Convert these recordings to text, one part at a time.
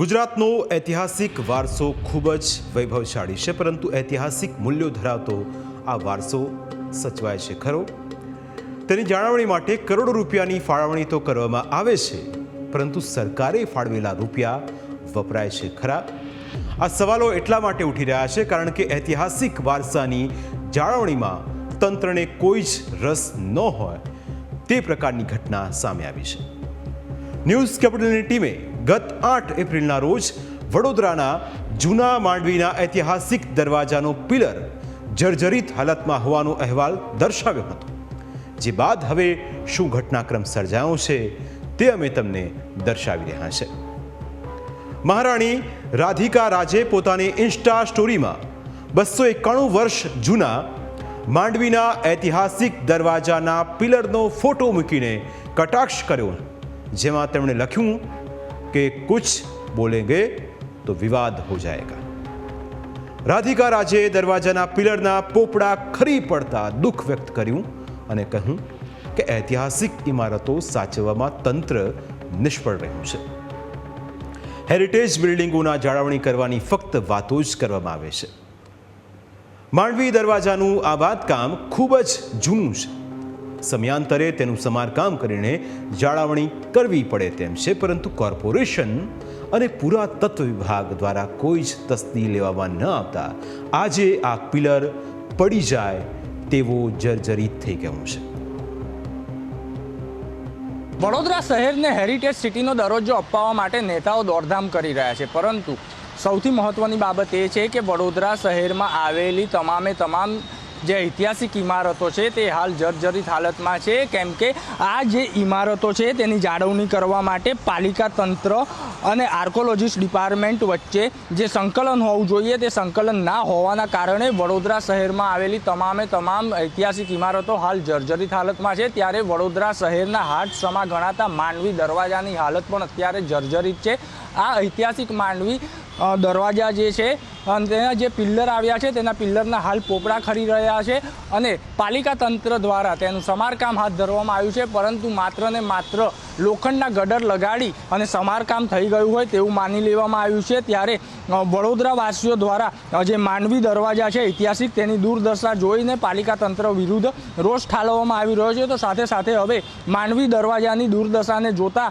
ગુજરાતનો ઐતિહાસિક વારસો ખૂબ જ વૈભવશાળી છે, પરંતુ ઐતિહાસિક મૂલ્યો ધરાવતો આ વારસો સચવાય છે ખરો? તેની જાળવણી માટે કરોડો રૂપિયાની ફાળવણી તો કરવામાં આવે છે, પરંતુ સરકારે ફાળવેલા રૂપિયા વપરાય છે ખરા? આ સવાલો એટલા માટે ઉઠી રહ્યા છે કારણ કે ઐતિહાસિક વારસાની જાળવણીમાં તંત્રને કોઈ જ રસ ન હોય તે પ્રકારની ઘટના સામે આવી છે. ન્યૂઝ કેપિટલની ટીમે ગત આઠ એપ્રિલના રોજ વડોદરાના જૂના માંડવીના ઐતિહાસિક દરવાજાનો પિલર જર્જરિત હાલતમાં હોવાનો અહેવાલ દર્શાવ્યો હતો. જે બાદ હવે શું ઘટનાક્રમ સર્જાયો છે તે અમે તમને દર્શાવી રહ્યા છે. મહારાણી રાધિકા રાજે પોતાની ઇન્સ્ટા સ્ટોરીમાં બસો એકાણું વર્ષ જૂના માંડવીના ઐતિહાસિક દરવાજાના પિલરનો ફોટો મૂકીને કટાક્ષ કર્યો. જેમાં તેમણે લખ્યું કે कुछ બોલેંગે તો વિવાદ હો જાયેગા રાધિકા રાજે દરવાજાના પિલરના પોપડા ખરી પડતા દુઃખ વ્યક્ત કર્યું અને કહ્યું કે ઐતિહાસિક ઇમારતો સાચવવામાં તંત્ર નિષ્ફળ રહ્યું છે હેરિટેજ બિલ્ડિંગોના જાળવણી કરવાની ફક્ત વાતો જ કરવામાં આવે છે માંડવી દરવાજાનું આ બાંધકામ ખૂબ જ જૂનું છે સમયાંતરે તેનું સમારકામ કરીને જાળવણી કરવી પડે તેમ છે, પરંતુ કોર્પોરેશન અને પુરાતત્વ વિભાગ દ્વારા કોઈ જ તસ્દી લેવામાં ન આવતા. આજે આ પિલર પડી જાય તેવો જર્જરિત થઈ ગયું છે. વડોદરા શહેરને હેરિટેજ સિટીનો દરજ્જો અપાવવા માટે નેતાઓ દોડધામ કરી રહ્યા છે, પરંતુ સૌથી મહત્ત્વની બાબત એ છે કે વડોદરા શહેરમાં આવેલી તમામે તમામ જે ઐતિહાસિક ઇમારતો છે તે હાલ જર્જરિત હાલતમાં છે. કેમ કે આ જે ઇમારતો છે તેની જાળવણી કરવા માટે પાલિકા તંત્ર અને આર્કોલોજીસ્ટ ડિપાર્ટમેન્ટ વચ્ચે જે સંકલન હોવું જોઈએ તે સંકલન ના હોવાના કારણે વડોદરા શહેરમાં આવેલી તમામે તમામ ઐતિહાસિક ઇમારતો હાલ જર્જરિત હાલતમાં છે. ત્યારે વડોદરા શહેરના હાટ સમા ગણાતા માંડવી દરવાજાની હાલત પણ અત્યારે જર્જરિત છે. આ ઐતિહાસિક માંડવી દરવાજા જે છે અને તેના જે પિલ્લર આવ્યા છે, તેના પિલ્લરના હાલ પોપડા ખરી રહ્યા છે અને પાલિકા તંત્ર દ્વારા તેનું સમારકામ હાથ ધરવામાં આવ્યું છે, પરંતુ માત્ર ને માત્ર લોખંડના ગડર લગાડી અને સમારકામ થઈ ગયું હોય તેવું માની લેવામાં આવ્યું છે. ત્યારે વડોદરાવાસીઓ દ્વારા જે માંડવી દરવાજા છે, ઐતિહાસિક તેની દુર્દશા જોઈને પાલિકા તંત્ર વિરુદ્ધ રોષ ઠાલવવામાં આવી રહ્યો છે. તો સાથે સાથે હવે માંડવી દરવાજાની દુર્દશાને જોતા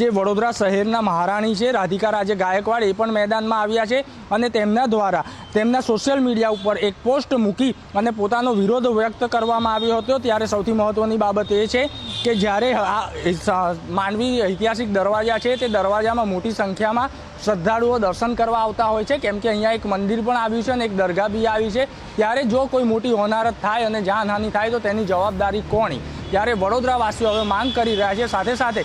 જે વડોદરા શહેરના મહારાણી છે, રાધિકા રાજે ગાયકવાડ એ પણ મેદાનમાં આવ્યા છે અને તેમના દ્વારા તેમના સોશિયલ મીડિયા ઉપર એક પોસ્ટ મૂકી અને પોતાનો વિરોધ વ્યક્ત કરવામાં આવ્યો હતો. ત્યારે સૌથી મહત્ત્વની બાબત એ છે કે જ્યારે આ માનવી ઐતિહાસિક દરવાજા છે, તે દરવાજામાં મોટી સંખ્યામાં શ્રદ્ધાળુઓ દર્શન કરવા આવતા હોય છે. કેમ કે અહીંયા એક મંદિર પણ આવ્યું છે અને એક દરગાહ બી આવી છે. ત્યારે જો કોઈ મોટી હોનારત થાય અને જાનહાનિ થાય તો તેની જવાબદારી કોની? ત્યારે વડોદરાવાસીઓ હવે માંગ કરી રહ્યા છે, સાથે સાથે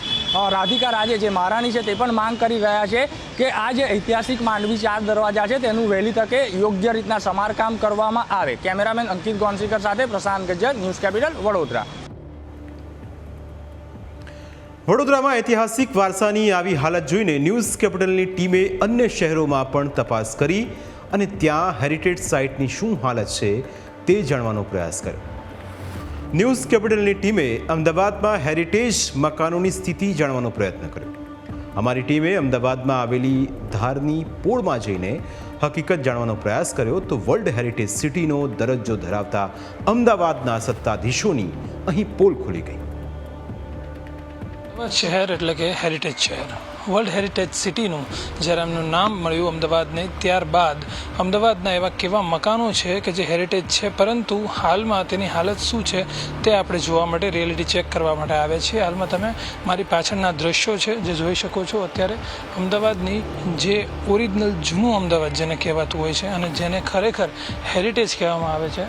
રાધિકા રાજે જે મહારાણી છે તે પણ માંગ કરી રહ્યા છે કે આ જે ઐતિહાસિક માંડવી ચાર દરવાજા છે તેનું વહેલી તકે યોગ્ય રીતના સમારકામ કરવામાં આવે. કેમેરામેન અંકિત ગોંસીકર સાથે પ્રશાંત ગજ્જર, ન્યૂઝ કેપિટલ વડોદરા. વડોદરામાં ઐતિહાસિક વારસાની આવી હાલત જોઈને ન્યૂઝ કેપિટલની ટીમે અન્ય શહેરોમાં પણ તપાસ કરી અને ત્યાં હેરિટેજ સાઇટની શું હાલત છે તે જાણવાનો પ્રયાસ કર્યો. ન્યૂઝ કેપિટલની ટીમે અમદાવાદમાં હેરિટેજ મકાનોની સ્થિતિ જાણવાનો પ્રયત્ન કર્યો. અમારી ટીમે અમદાવાદમાં આવેલી ધારની પોળમાં જઈને હકીકત જાણવાનો પ્રયાસ કર્યો તો વર્લ્ડ હેરિટેજ સિટીનો દરજ્જો ધરાવતા અમદાવાદના સત્તાધીશોની અહીં પોલ ખુલી ગઈ. શહેર એટલે કે હેરિટેજ શહેર. વર્લ્ડ હેરિટેજ સિટીનું જ્યારે એમનું નામ મળ્યું અમદાવાદને ત્યારબાદ. અમદાવાદના એવા કેવા મકાનો છે કે જે હેરિટેજ છે, પરંતુ હાલમાં તેની હાલત શું છે તે આપણે જોવા માટે રિયાલિટી ચેક કરવા માટે આવે છે. હાલમાં તમે મારી પાછળના દ્રશ્યો છે જે જોઈ શકો છો. અત્યારે અમદાવાદની જે ઓરિજિનલ જૂનું અમદાવાદ જેને કહેવાતું હોય છે અને જેને ખરેખર હેરિટેજ કહેવામાં આવે છે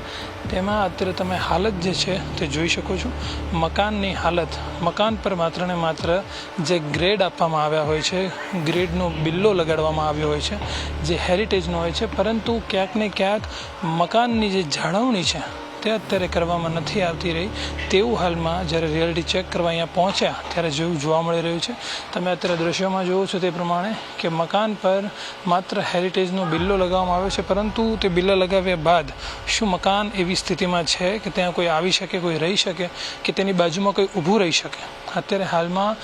તેમાં અત્યારે તમે હાલત જે છે તે જોઈ શકો છો. મકાનની હાલત, મકાન પર માત્ર ને માત્ર જે ગ્રેડ આપવામાં આવ્યા હોય છે, ગ્રેડનો બિલ્લો લગાડવામાં આવ્યો હોય છે, જે હેરિટેજનો હોય છે, પરંતુ ક્યાંક ને ક્યાંક મકાનની જે જાળવણી છે તે અત્યારે કરવામાં નથી આવતી રહી. તેવું હાલમાં જ્યારે રિયાલિટી ચેક કરવા અહીંયા પહોંચ્યા, ત્યારે જેવું જોવા મળી રહ્યું છે. તમે અત્યારે દ્રશ્યોમાં જોવો છો તે પ્રમાણે કે મકાન પર માત્ર હેરિટેજનો બિલ્લો લગાવવામાં આવ્યો છે, પરંતુ તે બિલ્લા લગાવ્યા બાદ શું મકાન એવી સ્થિતિમાં છે કે ત્યાં કોઈ આવી શકે, કોઈ રહી શકે, કે તેની બાજુમાં કોઈ ઊભું રહી શકે? અત્યારે હાલમાં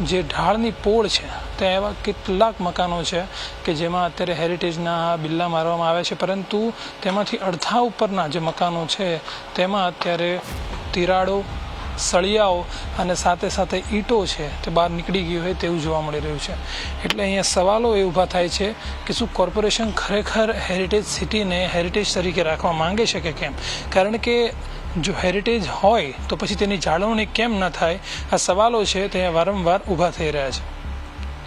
જે ઢાળની પોળ છે ત્યાં એવા કેટલાક મકાનો છે કે જેમાં અત્યારે હેરિટેજના બિલ્લા મારવામાં આવે છે. પરંતુ તેમાંથી અડધા ઉપરના જે મકાનો છે, તેમાં અત્યારે તિરાડો, સળિયાઓ અને સાથે સાથે ઈંટો છે તે બહાર નીકળી ગઈ હોય તેવું જોવા મળી રહ્યું છે. એટલે અહીંયા સવાલો એ ઊભા થાય છે કે શું કોર્પોરેશન ખરેખર હેરિટેજ સિટીને હેરિટેજ તરીકે રાખવા માંગે છે કે કેમ? કારણ કે જો હેરિટેજ હોય તો પછી તેની જાળવણી કેમ ન થાય? આ સવાલો છે તે વારંવાર ઊભા થઈ રહ્યા છે.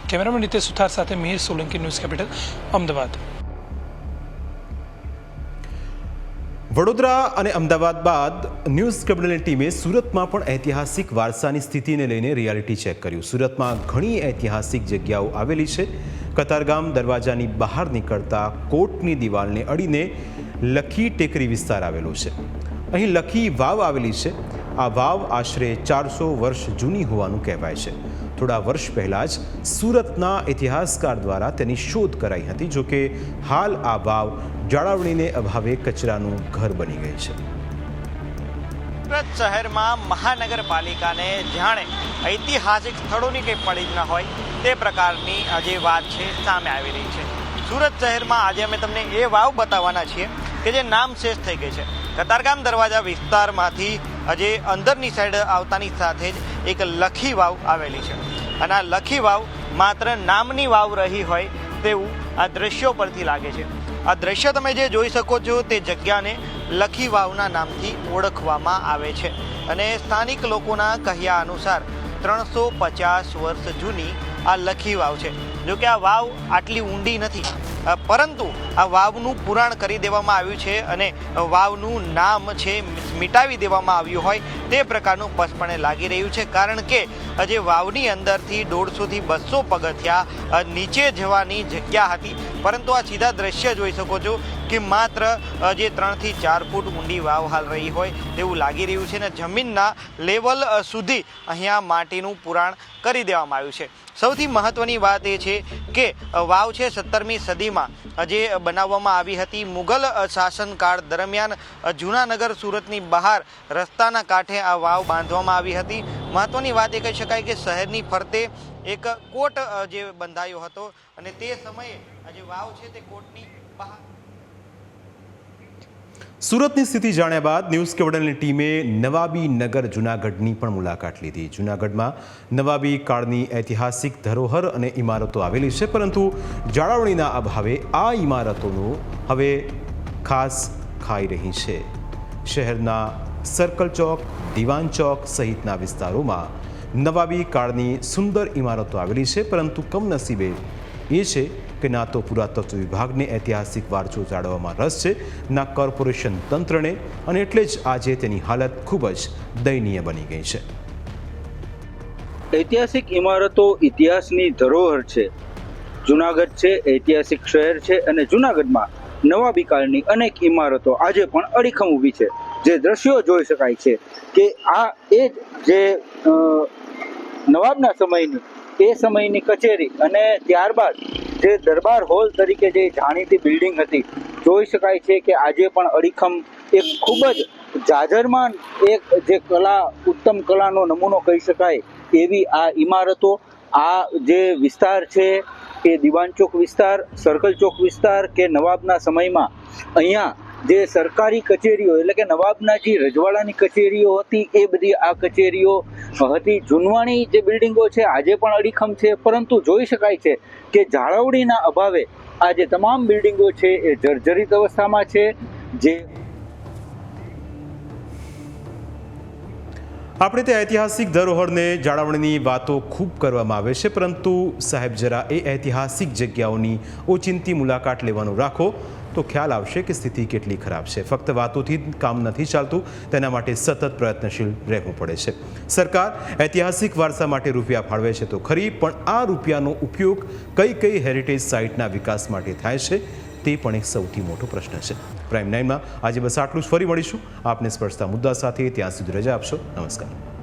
કેમેરામેન રીતે સુથાર સાથે મિહિર સોલંકી ન્યૂઝ કેપિટલ, અમદાવાદ. વડોદરા અને અમદાવાદ બાદ ન્યૂઝ કેપિટલની ટીમે સુરતમાં પણ ઐતિહાસિક વારસાની સ્થિતિને લઈને રિયાલિટી ચેક કર્યું. સુરતમાં ઘણી ઐતિહાસિક જગ્યાઓ આવેલી છે. કતારગામ દરવાજાની બહાર નીકળતા કોટની દિવાલને અડીને લખી ટેકરી વિસ્તાર આવેલો છે. અહીં લખી વાવ આવેલી છે. આ વાવ આશરે ચારસો વર્ષ જૂની હોવાનું કહેવાય છે. થોડા વર્ષ પહેલાં જ સુરતના ઇતિહાસકાર દ્વારા તેની શોધ કરાઈ હતી જોકે હાલ આ વાવ જાળવણીને અભાવે કચરાનું ઘર બની ગઈ છે. સુરત શહેરમાં મહાનગરપાલિકાને જાણે ઐતિહાસિક સ્થળોની કંઈ પડી જ ન હોય, તે પ્રકારની જે વાત છે, સામે આવી રહી છે. સુરત શહેરમાં આજે અમે તમને એ વાવ બતાવવાના છીએ કે જે નામ શેષ થઈ ગઈ છે. કતારગામ દરવાજા વિસ્તારમાંથી આજે અંદરની સાઈડ આવતાની સાથે જ એક લખી વાવ આવેલી છે. અને આ લખી વાવ માત્ર નામની વાવ રહી હોય તેવું આ દ્રશ્યો પરથી લાગે છે. આ દ્રશ્ય તમે જે જોઈ શકો છો તે જગ્યાને લખી વાવના નામથી ઓળખવામાં આવે છે. અને સ્થાનિક લોકોના કહ્યા અનુસાર ત્રણસો પચાસ વર્ષ જૂની આ લખી વાવ છે. જોકે આ વાવ આટલી ઊંડી નથી. પરંતુ આ વાવનું પુરાણ કરી દેવામાં આવ્યું છે અને વાવનું નામ છે, મિટાવી દેવામાં આવ્યું હોય તે પ્રકારનું સ્પષ્ટપણે લાગી રહ્યું છે. કારણ કે આજે વાવની અંદરથી દોઢસોથી બસો પગથિયા નીચે જવાની જગ્યા હતી. પરંતુ આ સીધા દ્રશ્ય જોઈ શકો છો કે માત્ર જે ત્રણથી ચાર ફૂટ ઊંડી વાવ હાલ રહી હોય તેવું લાગી રહ્યું છે અને જમીનના લેવલ સુધી અહીંયા માટીનું પુરાણ કરી દેવામાં આવ્યું છે. સૌથી મહત્વની વાત એ છે કે વાવ છે સત્તરમી સદીમાં અ, જે બનાવવામાં આવી હતી મુગલ શાસનકાળ દરમિયાન જૂનાનગર સુરતની બહાર રસ્તાના કાંઠે આ વાવ બાંધવામાં આવી હતી. મહત્વની વાત એ કહી શકાય કે શહેરની ફરતે એક કોટ જે બંધાયો હતો અને તે સમયે આ જે વાવ છે તે કોટની બહાર સુરતની સ્થિતિ જાણ્યા બાદ ન્યૂઝ કેવડલની ટીમે નવાબી નગર જૂનાગઢની પણ મુલાકાત લીધી. જૂનાગઢમાં નવાબી કાળની ઐતિહાસિક ધરોહર અને ઇમારતો આવેલી છે, પરંતુ જાળવણીના અભાવે આ ઇમારતોનો હવે ખાસ ખાઈ રહી છે. શહેરના સર્કલ ચોક, દિવાન ચોક સહિતના વિસ્તારોમાં નવાબી કાળની સુંદર ઇમારતો આવેલી છે, પરંતુ કમનસીબે એ છે કે ના તો પુરાતત્વ વિભાગને ઐતિહાસિક વારસો જાળવવામાં રસ છે. ના કોર્પોરેશન તંત્રને અને એટલે જ આજે તેની હાલત ખૂબ જ દયનીય બની ગઈ છે. ઐતિહાસિક ઇમારતો ઇતિહાસની ધરોહર છે. જુનાગઢ છે, ઐતિહાસિક શહેર છે અને જુનાગઢમાં નવાબી કાળની અનેક ઇમારતો આજે પણ અડીખમ ઊભી છે. જે દ્રશ્યો જોઈ શકાય છે કે આ એ જે નવાબના સમયની, એ સમયની કચેરી અને ત્યારબાદ જે દરબાર હોલ તરીકે જે જાણીતી બિલ્ડિંગ હતી, જોઈ શકાય છે કે આજે પણ અડીખમ એક ખૂબ જ જાજરમાન એક જે કલા, ઉત્તમ કલાનો નમૂનો કહી શકાય એવી આ ઇમારતો, આ જે વિસ્તાર છે એ દિવાન ચોક વિસ્તાર સર્કલ ચોક વિસ્તાર કે નવાબના સમયમાં, અહીંયા જે સરકારી કચેરીઓ એટલે કે નવાબના જે રજવાડાની કચેરીઓ હતી એ બધી આ કચેરીઓ હતી જૂનવાણી જે બિલ્ડિંગો છે, આજે પણ અડીખમ છે. પરંતુ જોઈ શકાય છે કે જાળવણીના અભાવે આ જે તમામ બિલ્ડિંગો છે, એ જર્જરિત અવસ્થામાં છે. જે આપણે તે ઐતિહાસિક ધરોહરને જાળવણીની વાતો ખૂબ કરવામાં આવે છે, પરંતુ સાહેબ જરા એ ઐતિહાસિક જગ્યાઓની ઓચિંતી મુલાકાત લેવાનું રાખો. તો ખ્યાલ આવશે કે સ્થિતિ કેટલી ખરાબ છે. ફક્ત વાતોથી કામ નથી ચાલતું, તેના માટે સતત પ્રયત્નશીલ રહેવું પડે છે. સરકાર ઐતિહાસિક વારસા માટે રૂપિયા ફાળવે છે તો ખરી, પણ આ રૂપિયાનો ઉપયોગ કઈ કઈ હેરિટેજ સાઇટના વિકાસ માટે થાય છે? તે પણ એક સૌથી મોટો પ્રશ્ન છે. પ્રાઇમ નાઇનમાં આજે બસ આટલું જ. ફરી મળીશું. આપને સ્પર્શતા મુદ્દા સાથે ત્યાં સુધી રજા આપશો. નમસ્કાર.